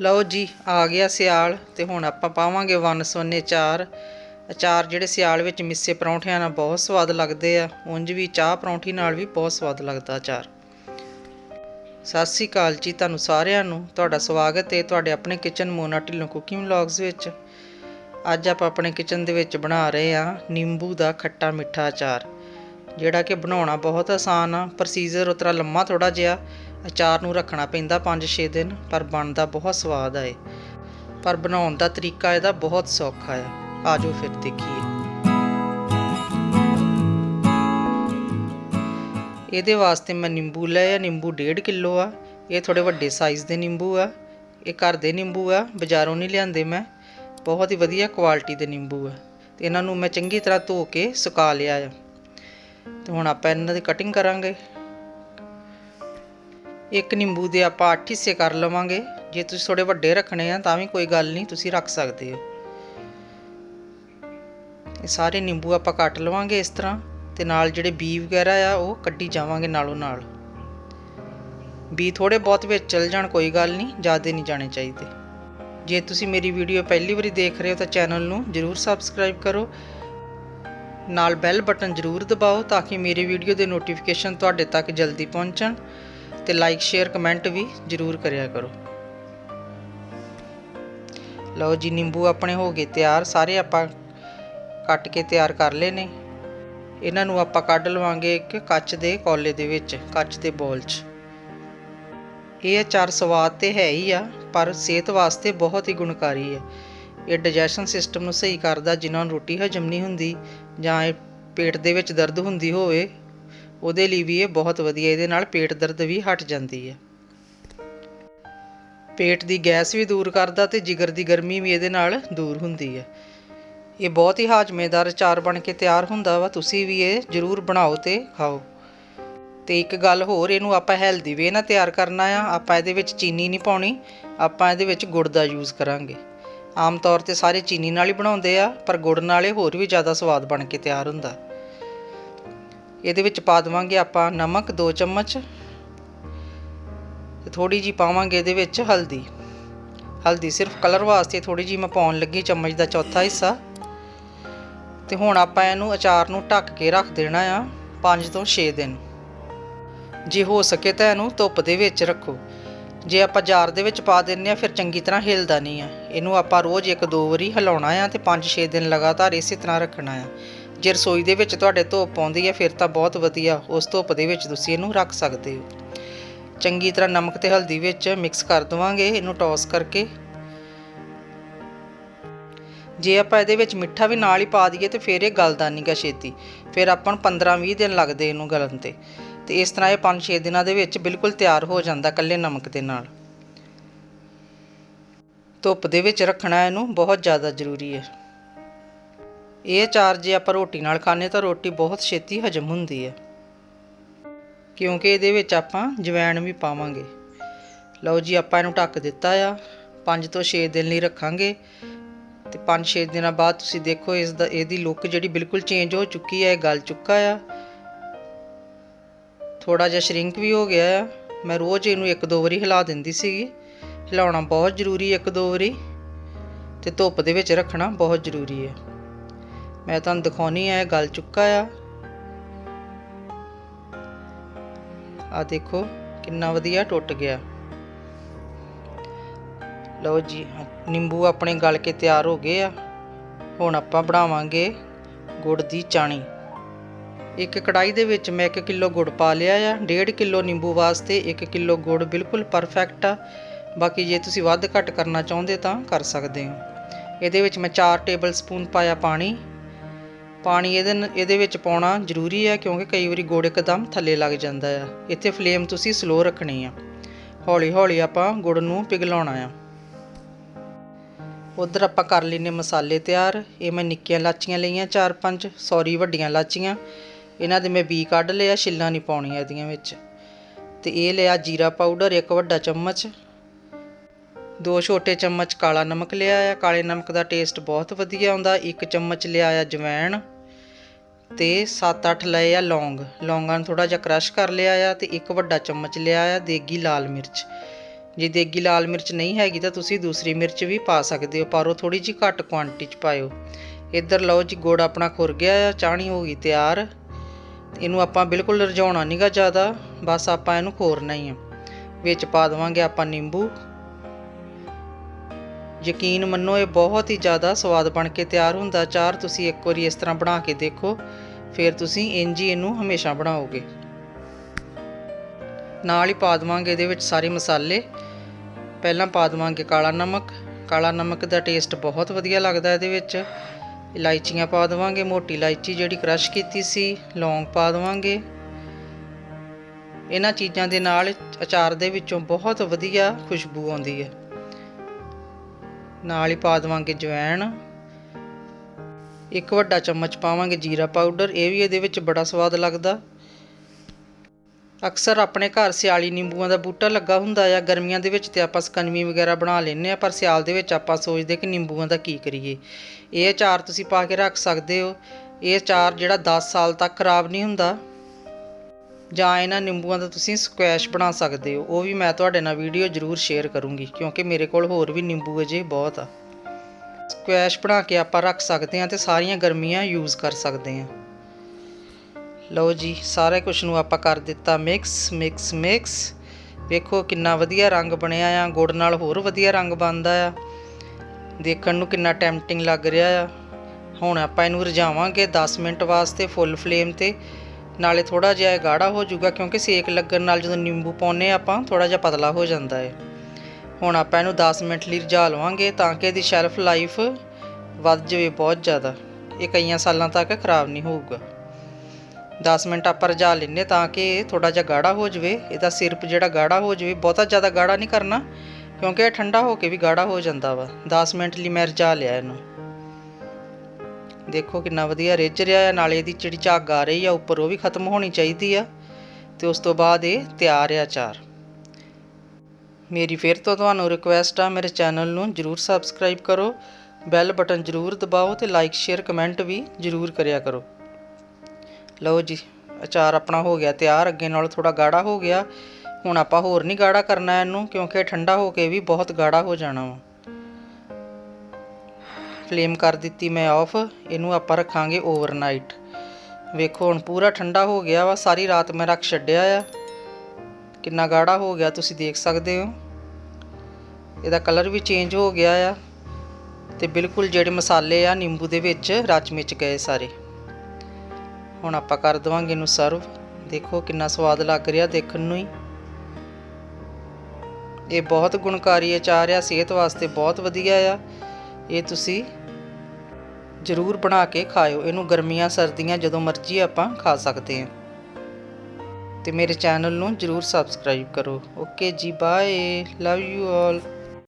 ਲਓ ਜੀ, ਆ ਗਿਆ ਸਿਆਲ ਤੇ ਹੁਣ ਆਪਾਂ ਪਾਵਾਂਗੇ ਵਨ ਸੋਨੇ ਚਾਰ। ਅਚਾਰ ਜਿਹੜੇ ਸਿਆਲ ਵਿੱਚ ਮਿੱਸੇ ਪਰੌਂਠਿਆਂ ਨਾਲ ਬਹੁਤ ਸਵਾਦ ਲੱਗਦੇ ਆ। ਉਂਝ ਵੀ ਚਾਹ ਪਰੌਂਠੀ ਨਾਲ ਵੀ ਬਹੁਤ ਸਵਾਦ ਲੱਗਦਾ ਅਚਾਰ ਸਤਿ ਸ੍ਰੀ ਅਕਾਲ ਜੀ ਤੁਹਾਨੂੰ ਸਾਰਿਆਂ ਨੂੰ। ਤੁਹਾਡਾ ਸਵਾਗਤ ਹੈ ਤੁਹਾਡੇ ਆਪਣੇ kitchen Mona Dhillon cooking vlogs ਵਿੱਚ। ਅੱਜ ਆਪਾਂ ਆਪਣੇ ਕਿਚਨ ਦੇ ਵਿੱਚ ਬਣਾ ਰਹੇ ਆ ਨਿੰਬੂ ਦਾ ਖੱਟਾ ਮਿੱਠਾ ਅਚਾਰ, ਜਿਹੜਾ ਕਿ ਬਣਾਉਣਾ ਬਹੁਤ ਆਸਾਨ ਆ ਪ੍ਰੋਸੀਜਰ ਉਤਰਾ ਲੰਮਾ ਥੋੜਾ ਜਿਹਾ ਅਚਾਰ ਨੂੰ ਰੱਖਣਾ ਪੈਂਦਾ 5-6 ਦਿਨ, ਪਰ ਬਣਦਾ ਬਹੁਤ ਸਵਾਦ ਆ ਇਹ। ਪਰ ਬਣਾਉਣ ਦਾ ਤਰੀਕਾ ਇਹਦਾ ਬਹੁਤ ਸੌਖਾ ਆ। ਆਜੋ ਫਿਰ ਦੇਖੀਏ। ਇਹਦੇ ਵਾਸਤੇ ਮੈਂ ਨਿੰਬੂ ਲਏ ਆ, ਨਿੰਬੂ 1.5 ਕਿਲੋ ਆ। ਇਹ ਥੋੜੇ ਵੱਡੇ ਸਾਈਜ਼ ਦੇ ਨਿੰਬੂ ਆ। ਇਹ ਘਰ ਦੇ ਨਿੰਬੂ ਆ, ਬਾਜ਼ਾਰੋਂ ਨਹੀਂ ਲਿਆਂਦੇ ਮੈਂ। ਬਹੁਤ ਹੀ ਵਧੀਆ ਕੁਆਲਿਟੀ ਦੇ ਨਿੰਬੂ ਆ। ਤੇ ਇਹਨਾਂ ਨੂੰ ਮੈਂ ਚੰਗੀ ਤਰ੍ਹਾਂ ਧੋ ਕੇ ਸੁਕਾ ਲਿਆ ਆ। ਤੇ ਹੁਣ ਆਪਾਂ ਇਹਨਾਂ ਦੀ ਕਟਿੰਗ ਕਰਾਂਗੇ। ਇੱਕ ਨਿੰਬੂ ਦੇ ਆਪਾਂ 8 ਹਿੱਸੇ ਕਰ ਲਵਾਂਗੇ। ਜੇ ਤੁਸੀਂ ਥੋੜੇ ਵੱਡੇ ਰੱਖਣੇ ਆ, ਤਾਂ ਵੀ ਕੋਈ ਗੱਲ ਨਹੀਂ, ਤੁਸੀਂ ਰੱਖ ਸਕਦੇ ਹੋ। ਇਹ ਸਾਰੇ ਨਿੰਬੂ ਆਪਾਂ ਕੱਟ ਲਵਾਂਗੇ ਇਸ ਤਰ੍ਹਾਂ, ਤੇ ਨਾਲ ਜਿਹੜੇ ਬੀ ਵਗੈਰਾ ਆ, ਉਹ ਕੱਢੀ ਜਾਵਾਂਗੇ ਨਾਲੋਂ ਨਾਲ। ਬੀ ਥੋੜੇ ਬਹੁਤ ਵਿੱਚ ਚਲ ਜਾਣ, ਕੋਈ ਗੱਲ ਨਹੀਂ, ਜ਼ਿਆਦਾ ਨਹੀਂ ਜਾਣੇ ਚਾਹੀਦੇ। ਜੇ ਤੁਸੀਂ ਮੇਰੀ ਵੀਡੀਓ ਪਹਿਲੀ ਵਾਰੀ ਦੇਖ ਰਹੇ ਹੋ, ਤਾਂ ਚੈਨਲ ਨੂੰ ਜਰੂਰ ਸਬਸਕ੍ਰਾਈਬ ਕਰੋ। ਨਾਲ ਬੈਲ ਬਟਨ ਜਰੂਰ ਦਬਾਓ, ਤਾਂ ਕਿ ਮੇਰੀ ਵੀਡੀਓ ਦੇ ਨੋਟੀਫਿਕੇਸ਼ਨ ਤੁਹਾਡੇ ਤੱਕ ਜਲਦੀ ਪਹੁੰਚਣ। ਤੇ ਲਾਈਕ ਸ਼ੇਅਰ ਕਮੈਂਟ ਵੀ ਜਰੂਰ ਕਰਿਆ ਕਰੋ। ਲਓ ਜੀ, ਨਿੰਬੂ ਆਪਣੇ ਹੋ ਗਏ ਤਿਆਰ। ਸਾਰੇ ਆਪਾਂ ਕੱਟ ਕੇ ਤਿਆਰ ਕਰ ਲਏ ਨੇ। ਇਹਨਾਂ ਨੂੰ ਆਪਾਂ ਕੱਢ ਲਵਾਂਗੇ ਇੱਕ ਕੱਚ ਦੇ ਕੌਲੇ ਦੇ ਵਿੱਚ, ਕੱਚ ਦੇ ਬੋਲ 'ਚ। ਇਹ ਅਚਾਰ ਸਵਾਦ ਤੇ ਹੈ ਹੀ ਆ, ਪਰ ਸਿਹਤ ਵਾਸਤੇ ਬਹੁਤ ਹੀ ਗੁਣਕਾਰੀ ਹੈ ਇਹ ਡਾਈਜੈਸ਼ਨ ਸਿਸਟਮ ਨੂੰ ਸਹੀ ਕਰਦਾ ਜਿਨ੍ਹਾਂ ਨੂੰ ਰੋਟੀ ਹਜਮ ਨਹੀਂ ਹੁੰਦੀ ਜਾਂ ਇਹ ਪੇਟ ਦੇ ਵਿੱਚ ਦਰਦ ਹੁੰਦੀ ਹੋਵੇ ਉਹਦੇ ਲਈ ਵੀ ਇਹ ਬਹੁਤ ਵਧੀਆ, ਇਹਦੇ ਨਾਲ ਪੇਟ ਦਰਦ ਵੀ ਹਟ ਜਾਂਦੀ ਹੈ। ਪੇਟ ਦੀ ਗੈਸ ਵੀ ਦੂਰ ਕਰਦਾ ਤੇ ਜਿਗਰ ਦੀ ਗਰਮੀ ਵੀ ਇਹਦੇ ਨਾਲ ਦੂਰ ਹੁੰਦੀ ਹੈ। ਇਹ ਬਹੁਤ ਹੀ ਹਾਜ਼ਮੇਦਾਰ ਅਚਾਰ ਬਣ ਕੇ ਤਿਆਰ ਹੁੰਦਾ ਵਾ, ਤੁਸੀਂ ਵੀ ਇਹ ਜ਼ਰੂਰ ਬਣਾਓ ਤੇ ਖਾਓ। ਤੇ ਇੱਕ ਗੱਲ ਹੋਰ, ਇਹਨੂੰ ਆਪਾਂ ਹੈਲਦੀ ਵੇ ਨਾਲ ਤਿਆਰ ਕਰਨਾ ਆ, ਆਪਾਂ ਇਹਦੇ ਵਿੱਚ ਚੀਨੀ ਨਹੀਂ ਪਾਉਣੀ, ਆਪਾਂ ਇਹਦੇ ਵਿੱਚ ਗੁੜ ਦਾ ਯੂਜ਼ ਕਰਾਂਗੇ। ਆਮ ਤੌਰ ਤੇ ਸਾਰੇ ਚੀਨੀ ਨਾਲ ਹੀ ਬਣਾਉਂਦੇ ਆ, ਪਰ ਗੁੜ ਨਾਲ ਇਹ ਹੋਰ ਵੀ ਜ਼ਿਆਦਾ ਸਵਾਦ ਬਣ ਕੇ ਤਿਆਰ ਹੁੰਦਾ। ਇਹਦੇ ਵਿੱਚ ਪਾ ਦੇਵਾਂਗੇ ਆਪਾਂ ਨਮਕ 2 ਚਮਚ ਤੇ ਥੋੜੀ ਜੀ ਪਾਵਾਂਗੇ ਇਹਦੇ ਵਿੱਚ ਹਲਦੀ। ਹਲਦੀ ਸਿਰਫ ਕਲਰ ਵਾਸਤੇ ਥੋੜੀ ਜੀ ਮੈਂ ਪਾਉਣ ਲੱਗੀ ਚਮਚ ਦਾ ਚੌਥਾ ਹਿੱਸਾ। ਤੇ ਹੁਣ ਆਪਾਂ ਇਹਨੂੰ ਅਚਾਰ ਨੂੰ ਢੱਕ ਕੇ ਰੱਖ ਦੇਣਾ ਆ 5 ਤੋਂ 6 ਦਿਨ। ਜੇ ਹੋ ਸਕੇ ਤਾਂ ਇਹਨੂੰ ਧੁੱਪ ਦੇ ਵਿੱਚ ਰੱਖੋ। ਜੇ ਆਪਾਂ ਜਾਰ ਦੇ ਵਿੱਚ ਪਾ ਦਿੰਨੇ ਆ ਫਿਰ ਚੰਗੀ ਤਰ੍ਹਾਂ ਹਿਲਦਾ ਨਹੀਂ ਆ। ਇਹਨੂੰ ਆਪਾਂ ਰੋਜ਼ ਇੱਕ ਦੋ ਵਾਰੀ ਹਿਲਾਉਣਾ ਆ ਤੇ 5-6 ਦਿਨ ਲਗਾਤਾਰ ਇਸੇ ਤਰ੍ਹਾਂ ਰੱਖਣਾ ਆ। ਜੇ ਰਸੋਈ ਦੇ ਵਿੱਚ ਤੁਹਾਡੇ ਧੁੱਪ ਆਉਂਦੀ ਹੈ, ਫਿਰ ਤਾਂ ਬਹੁਤ ਵਧੀਆ। ਉਸ ਧੁੱਪ ਦੇ ਵਿੱਚ ਤੁਸੀਂ ਇਹਨੂੰ ਰੱਖ ਸਕਦੇ ਹੋ। ਚੰਗੀ ਤਰ੍ਹਾਂ ਨਮਕ ਤੇ ਹਲਦੀ ਵਿੱਚ ਮਿਕਸ ਕਰ ਦਵਾਂਗੇ, ਇਹਨੂੰ ਟੌਸ ਕਰਕੇ। ਜੇ ਆਪਾਂ ਇਹਦੇ ਵਿੱਚ ਮਿੱਠਾ ਵੀ ਨਾਲ ਹੀ ਪਾ ਦਈਏ, ਤੇ ਫਿਰ ਇਹ ਗਲਦਾ ਨਹੀਂਗਾ ਛੇਤੀ। ਫਿਰ ਆਪਾਂ ਨੂੰ 15-20 ਦਿਨ ਲੱਗਦੇ ਇਹਨੂੰ ਗਲਣ ਤੇ। ਤੇ ਇਸ ਤਰ੍ਹਾਂ ਇਹ 5-6 ਦਿਨਾਂ ਦੇ ਵਿੱਚ ਬਿਲਕੁਲ ਤਿਆਰ ਹੋ ਜਾਂਦਾ ਕੱਲੇ ਨਮਕ ਦੇ ਨਾਲ। ਧੁੱਪ ਦੇ ਵਿੱਚ ਰੱਖਣਾ ਇਹਨੂੰ ਬਹੁਤ ਜ਼ਿਆਦਾ ਜ਼ਰੂਰੀ ਹੈ। ਇਹ ਅਚਾਰ ਜੇ ਆਪਾਂ ਰੋਟੀ ਨਾਲ ਖਾਣੇ ਤਾਂ ਰੋਟੀ ਬਹੁਤ ਛੇਤੀ ਹਜਮ ਹੁੰਦੀ ਹੈ। ਕਿਉਂਕਿ ਇਹਦੇ ਵਿੱਚ ਆਪਾਂ ਜਵੈਣ ਵੀ ਪਾਵਾਂਗੇ। ਲਓ ਜੀ, ਆਪਾਂ ਇਹਨੂੰ ਢੱਕ ਦਿੱਤਾ ਆ। 5 ਤੋਂ 6 ਦਿਨ ਲਈ ਰੱਖਾਂਗੇ। ਤੇ 5-6 ਦਿਨਾਂ ਬਾਅਦ ਤੁਸੀਂ ਦੇਖੋ, ਇਸ ਦਾ ਇਹਦੀ ਲੁੱਕ ਜਿਹੜੀ ਬਿਲਕੁਲ ਚੇਂਜ ਹੋ ਚੁੱਕੀ ਹੈ, ਇਹ ਗਲ ਚੁੱਕਾ ਆ। ਥੋੜਾ ਜਿਹਾ ਸ਼ਰਿੰਕ ਵੀ ਹੋ ਗਿਆ ਆ। ਮੈਂ ਰੋਜ਼ ਇਹਨੂੰ ਇੱਕ ਦੋ ਵਾਰੀ ਹਿਲਾ ਦਿੰਦੀ ਸੀਗੀ। ਹਿਲਾਉਣਾ ਬਹੁਤ ਜ਼ਰੂਰੀ ਇੱਕ ਦੋ ਵਾਰੀ। ਤੇ ਧੁੱਪ ਦੇ ਵਿੱਚ ਰੱਖਣਾ ਬਹੁਤ ਜ਼ਰੂਰੀ ਹੈ। ਮੈਂ ਤੁਹਾਨੂੰ ਦਿਖਾਉਣੀ ਹੈ ਗਲ ਚੁੱਕਾ ਆ। ਆ ਦੇਖੋ, ਕਿੰਨਾ ਵਧੀਆ ਟੁੱਟ ਗਿਆ। ਲਓ ਜੀ ਨਿੰਬੂ ਆਪਣੇ ਗਲ ਕੇ ਤਿਆਰ ਹੋ ਗਏ ਆ। ਹੁਣ ਆਪਾਂ ਬਣਾਵਾਂਗੇ ਗੁੜ ਦੀ ਚਾਣੀ। ਇੱਕ ਕੜਾਈ ਦੇ ਵਿੱਚ ਮੈਂ 1 ਕਿਲੋ ਗੁੜ ਪਾ ਲਿਆ ਆ 1.5 ਕਿਲੋ ਨਿੰਬੂ ਵਾਸਤੇ 1 ਕਿਲੋ ਗੁੜ ਬਿਲਕੁਲ ਪਰਫੈਕਟ ਆ। ਬਾਕੀ ਜੇ ਤੁਸੀਂ ਵੱਧ ਘੱਟ ਕਰਨਾ ਚਾਹੁੰਦੇ ਤਾਂ ਕਰ ਸਕਦੇ ਹੋ। ਇਹਦੇ ਵਿੱਚ ਮੈਂ 4 ਟੇਬਲ ਸਪੂਨ ਪਾਇਆ ਪਾਣੀ। ਪਾਣੀ ਇਹਦੇ ਇਹਦੇ ਵਿੱਚ ਪਾਉਣਾ ਜ਼ਰੂਰੀ ਹੈ ਕਿਉਂਕਿ ਕਈ ਵਾਰੀ ਗੁੜ ਇੱਕਦਮ ਥੱਲੇ ਲੱਗ ਜਾਂਦਾ ਆ। ਇੱਥੇ ਫਲੇਮ ਤੁਸੀਂ ਸਲੋ ਰੱਖਣੀ ਆ। ਹੌਲੀ ਹੌਲੀ ਆਪਾਂ ਗੁੜ ਨੂੰ ਪਿਘਲਾਉਣਾ ਆ। ਉਧਰ ਆਪਾਂ ਕਰ ਲੈਨੇ ਮਸਾਲੇ ਤਿਆਰ। ਇਹ ਮੈਂ ਨਿੱਕੀਆਂ ਲਾਚੀਆਂ ਲਈਆਂ 4-5 ਸੌਰੀ ਵੱਡੀਆਂ ਲਾਚੀਆਂ ਇਹਨਾਂ ਦੇ ਮੈਂ ਬੀ ਕੱਢ ਲਿਆ, ਛਿੱਲਾਂ ਨਹੀਂ ਪਾਉਣੀਆਂ ਇਹਦੀਆਂ ਵਿੱਚ। ਤੇ ਇਹ ਲਿਆ ਜੀਰਾ ਪਾਊਡਰ, ਇੱਕ ਵੱਡਾ ਚਮਚ। ਦੋ ਛੋਟੇ ਚਮਚ ਕਾਲਾ ਨਮਕ ਲਿਆ ਆ। ਕਾਲੇ ਨਮਕ ਦਾ ਟੇਸਟ ਬਹੁਤ ਵਧੀਆ ਆਉਂਦਾ। ਇੱਕ ਚਮਚ ਲਿਆ ਆ ਜਵੈਣ। ਤੇ 7-8 ਲਏ ਆ ਲੌਂਗ। ਲੌਂਗਾਂ ਨੂੰ ਥੋੜਾ ਜਿਹਾ ਕ੍ਰਸ਼ ਕਰ ਲਿਆ ਆ ਤੇ ਇੱਕ ਵੱਡਾ ਚਮਚ ਲਿਆ ਆ, ਦੇਗੀ ਲਾਲ ਮਿਰਚ। ਜੇ ਦੇਗੀ ਲਾਲ ਮਿਰਚ ਨਹੀਂ ਹੈਗੀ ਤਾਂ ਤੁਸੀਂ ਦੂਸਰੀ ਮਿਰਚ ਵੀ ਪਾ ਸਕਦੇ ਹੋ, ਪਰ ਉਹ ਥੋੜੀ ਜਿਹੀ ਘੱਟ ਕੁਆਂਟੀਟੀ 'ਚ ਪਾਇਓ। ਇੱਧਰ ਲਓ ਜੀ, ਗੁੜ ਆਪਣਾ ਖੁਰ ਗਿਆ ਆ, ਚਾਣੀ ਹੋ ਗਈ ਤਿਆਰ। ਇਹਨੂੰ ਆਪਾਂ ਬਿਲਕੁਲ ਰਝਾਉਣਾ ਨਹੀਂਗਾ ਜ਼ਿਆਦਾ, ਬਸ ਆਪਾਂ ਇਹਨੂੰ ਖੋਰਨਾ ਹੀ ਆ। ਵਿੱਚ ਪਾ ਦੇਵਾਂਗੇ ਆਪਾਂ ਨਿੰਬੂ। ਯਕੀਨ ਮੰਨੋ, ਇਹ ਬਹੁਤ ਹੀ ਜ਼ਿਆਦਾ ਸਵਾਦ ਬਣ ਕੇ ਤਿਆਰ ਹੁੰਦਾ। ਚਾਰ ਤੁਸੀਂ ਇੱਕ ਵਾਰੀ ਇਸ ਤਰ੍ਹਾਂ ਬਣਾ ਕੇ ਦੇਖੋ, ਫਿਰ ਤੁਸੀਂ ਇੰਜ ਹੀ ਇਹਨੂੰ ਹਮੇਸ਼ਾ ਬਣਾਓਗੇ। ਨਾਲ ਹੀ ਪਾ ਦੇਵਾਂਗੇ ਇਹਦੇ ਵਿੱਚ ਸਾਰੇ ਮਸਾਲੇ। ਪਹਿਲਾਂ ਪਾ ਦੇਵਾਂਗੇ ਕਾਲਾ ਨਮਕ। ਕਾਲਾ ਨਮਕ ਦਾ ਟੇਸਟ ਬਹੁਤ ਵਧੀਆ ਲੱਗਦਾ ਇਹਦੇ ਵਿੱਚ। ਇਲਾਇਚੀਆਂ ਪਾ ਦੇਵਾਂਗੇ, ਮੋਟੀ ਇਲਾਇਚੀ ਜਿਹੜੀ ਕ੍ਰਸ਼ ਕੀਤੀ ਸੀ, ਲੌਂਗ ਪਾ ਦੇਵਾਂਗੇ। ਇਹਨਾਂ ਚੀਜ਼ਾਂ ਦੇ ਨਾਲ ਅਚਾਰ ਦੇ ਵਿੱਚੋਂ ਬਹੁਤ ਵਧੀਆ ਖੁਸ਼ਬੂ ਆਉਂਦੀ ਹੈ। ਨਾਲ ਹੀ ਪਾ ਦੇਵਾਂਗੇ ਜਵੈਣ। ਇੱਕ ਵੱਡਾ ਚਮਚ ਪਾਵਾਂਗੇ ਜੀਰਾ ਪਾਊਡਰ, ਇਹ ਵੀ ਇਹਦੇ ਵਿੱਚ ਬੜਾ ਸਵਾਦ ਲੱਗਦਾ। ਅਕਸਰ ਆਪਣੇ ਘਰ ਸਿਆਲੀ ਨਿੰਬੂਆਂ ਦਾ ਬੂਟਾ ਲੱਗਾ ਹੁੰਦਾ ਆ, ਗਰਮੀਆਂ ਦੇ ਵਿੱਚ ਤੇ ਆਪਾਂ ਸਕੰਜਵੀ ਵਗੈਰਾ ਬਣਾ ਲੈਂਦੇ ਆ, ਪਰ ਸਿਆਲ ਦੇ ਵਿੱਚ ਆਪਾਂ ਸੋਚਦੇ ਕਿ ਨਿੰਬੂਆਂ ਦਾ ਕੀ ਕਰੀਏ। ਇਹ ਅਚਾਰ ਤੁਸੀਂ ਪਾ ਕੇ ਰੱਖ ਸਕਦੇ ਹੋ। ਇਹ ਅਚਾਰ ਜਿਹੜਾ 10 ਸਾਲ ਤੱਕ ਖਰਾਬ ਨਹੀਂ ਹੁੰਦਾ। ਜਾਂ ਇਹਨਾਂ ਨਿੰਬੂਆਂ ਦਾ ਤੁਸੀਂ ਸਕੁਐਸ਼ ਬਣਾ ਸਕਦੇ ਹੋ। ਉਹ ਵੀ ਮੈਂ ਤੁਹਾਡੇ ਨਾਲ ਵੀਡੀਓ ਜ਼ਰੂਰ ਸ਼ੇਅਰ ਕਰੂੰਗੀ, ਕਿਉਂਕਿ ਮੇਰੇ ਕੋਲ ਹੋਰ ਵੀ ਨਿੰਬੂ ਅਜੇ ਬਹੁਤ ਆ। ਸਕੁਐਸ਼ ਬਣਾ ਕੇ ਆਪਾਂ ਰੱਖ ਸਕਦੇ ਹਾਂ ਤੇ ਸਾਰੀਆਂ ਗਰਮੀਆਂ ਯੂਜ਼ ਕਰ ਸਕਦੇ ਹਾਂ। ਲਓ ਜੀ, ਸਾਰੇ ਕੁਝ ਨੂੰ ਆਪਾਂ ਕਰ ਦਿੱਤਾ ਮਿਕਸ ਮਿਕਸ ਮਿਕਸ ਵੇਖੋ ਕਿੰਨਾ ਵਧੀਆ ਰੰਗ ਬਣਿਆ ਆ, ਗੁੜ ਨਾਲ ਹੋਰ ਵਧੀਆ ਰੰਗ ਬਣਦਾ ਆ। ਦੇਖਣ ਨੂੰ ਕਿੰਨਾ ਟੈਂਪਟਿੰਗ ਲੱਗ ਰਿਹਾ ਆ। ਹੁਣ ਆਪਾਂ ਇਹਨੂੰ ਰਜਾਵਾਂਗੇ 10 ਮਿੰਟ ਵਾਸਤੇ ਫੁੱਲ ਫਲੇਮ ਤੇ। ਨਾਲੇ ਥੋੜਾ ਜਿਹਾ ਇਹ ਗਾੜਾ ਹੋ ਜਾਊਗਾ ਕਿਉਂਕਿ ਸੇਕ ਲੱਗਣ ਨਾਲ ਜਦੋਂ ਨਿੰਬੂ ਪਾਉਨੇ ਆਪਾਂ ਥੋੜਾ ਜਿਹਾ ਪਤਲਾ ਹੋ ਜਾਂਦਾ ਹੈ। ਹੁਣ ਆਪਾਂ ਇਹਨੂੰ 10 ਮਿੰਟ ਲਈ ਰਝਾ ਲਵਾਂਗੇ ਤਾਂ ਕਿ ਇਹਦੀ ਸ਼ੈਲਫ ਲਾਈਫ ਵੱਧ ਜਾਵੇ ਬਹੁਤ ਜ਼ਿਆਦਾ। ਇਹ ਕਈਆਂ ਸਾਲਾਂ ਤੱਕ ਖਰਾਬ ਨਹੀਂ ਹੋਊਗਾ। 10 ਮਿੰਟ ਆਪਾਂ ਰਝਾ ਲੈਨੇ ਤਾਂ ਕਿ ਇਹ ਥੋੜਾ ਜਿਹਾ ਗਾੜਾ ਹੋ ਜਾਵੇ। ਇਹਦਾ ਸਿਰਪ ਜਿਹੜਾ ਗਾੜਾ ਹੋ ਜਾਵੇ, ਬਹੁਤਾ ਜ਼ਿਆਦਾ ਗਾੜਾ ਨਹੀਂ ਕਰਨਾ ਕਿਉਂਕਿ ਇਹ ਠੰਡਾ ਹੋ ਕੇ ਵੀ ਗਾੜਾ ਹੋ ਜਾਂਦਾ ਵਾ। 10 ਮਿੰਟ ਲਈ ਮੈਂ ਰਝਾ ਲਿਆ ਇਹਨੂੰ। ਦੇਖੋ ਕਿੰਨਾ ਵਧੀਆ ਰਿੱਝ ਰਿਹਾ ਹੈ ਨਾਲੇ ਇਹਦੀ ਜਿਹੜੀ ਝੱਗ ਆ ਰਹੀ ਆ, ਉੱਪਰ ਉਹ ਵੀ ਖਤਮ ਹੋਣੀ ਚਾਹੀਦੀ ਆ। ਤੇ ਉਸ ਤੋਂ ਬਾਅਦ ਇਹ ਤਿਆਰ ਆ ਅਚਾਰ। ਮੇਰੀ ਫਿਰ ਤੋਂ ਤੁਹਾਨੂੰ ਰਿਕੁਐਸਟ ਆ, ਮੇਰੇ ਚੈਨਲ ਨੂੰ ਜਰੂਰ ਸਬਸਕ੍ਰਾਈਬ ਕਰੋ। ਬੈਲ ਬਟਨ ਜਰੂਰ ਦਬਾਓ ਤੇ ਲਾਈਕ ਸ਼ੇਅਰ ਕਮੈਂਟ ਵੀ ਜਰੂਰ ਕਰਿਆ ਕਰੋ। ਲਓ ਜੀ, ਅਚਾਰ ਆਪਣਾ ਹੋ ਗਿਆ ਤਿਆਰ, ਅੱਗੇ ਨਾਲ ਥੋੜਾ ਗਾੜਾ ਹੋ ਗਿਆ। ਹੁਣ ਆਪਾਂ ਹੋਰ ਨਹੀਂ ਗਾੜਾ ਕਰਨਾ ਇਹਨੂੰ, ਕਿਉਂਕਿ ਠੰਡਾ ਹੋ ਕੇ ਵੀ ਬਹੁਤ ਗਾੜਾ ਹੋ ਜਾਣਾ ਵਾ। ਫਲੇਮ ਕਰ ਦਿੱਤੀ ਮੈਂ ਆਫ, ਇਹਨੂੰ ਆਪਾਂ ਰੱਖਾਂਗੇ ਓਵਰਨਾਈਟ ਵੇਖੋ, ਹੁਣ ਪੂਰਾ ਠੰਡਾ ਹੋ ਗਿਆ ਵਾ, ਸਾਰੀ ਰਾਤ ਮੈਂ ਰੱਖ ਛੱਡਿਆ ਆ। ਕਿੰਨਾ ਗਾੜਾ ਹੋ ਗਿਆ, ਤੁਸੀਂ ਦੇਖ ਸਕਦੇ ਹੋ। ਇਹਦਾ ਕਲਰ ਵੀ ਚੇਂਜ ਹੋ ਗਿਆ ਆ। ਤੇ ਬਿਲਕੁਲ ਜਿਹੜੇ ਮਸਾਲੇ ਆ, ਨਿੰਬੂ ਦੇ ਵਿੱਚ ਰਚ ਮਿਚ ਗਏ ਸਾਰੇ। ਹੁਣ ਆਪਾਂ ਕਰ ਦਵਾਂਗੇ ਇਹਨੂੰ ਸਰਵ ਦੇਖੋ, ਕਿੰਨਾ ਸਵਾਦ ਲੱਗ ਰਿਹਾ ਦੇਖਣ ਨੂੰ ਹੀ। ਇਹ ਬਹੁਤ ਗੁਣਕਾਰੀ ਅਚਾਰ ਆ, ਸਿਹਤ ਵਾਸਤੇ ਬਹੁਤ ਵਧੀਆ ਆ। ਇਹ ਤੁਸੀਂ ਜ਼ਰੂਰ ਬਣਾ ਕੇ ਖਾਇਓ। ਇਹਨੂੰ ਗਰਮੀਆਂ, ਸਰਦੀਆਂ ਜਦੋਂ ਮਰਜ਼ੀ ਆਪਾਂ ਖਾ ਸਕਦੇ ਹਾਂ। ਤੇ ਮੇਰੇ ਚੈਨਲ ਨੂੰ ਜ਼ਰੂਰ ਸਬਸਕ੍ਰਾਈਬ ਕਰੋ। ਓਕੇ ਜੀ ਬਾਏ ਲਵ ਯੂ ਆਲ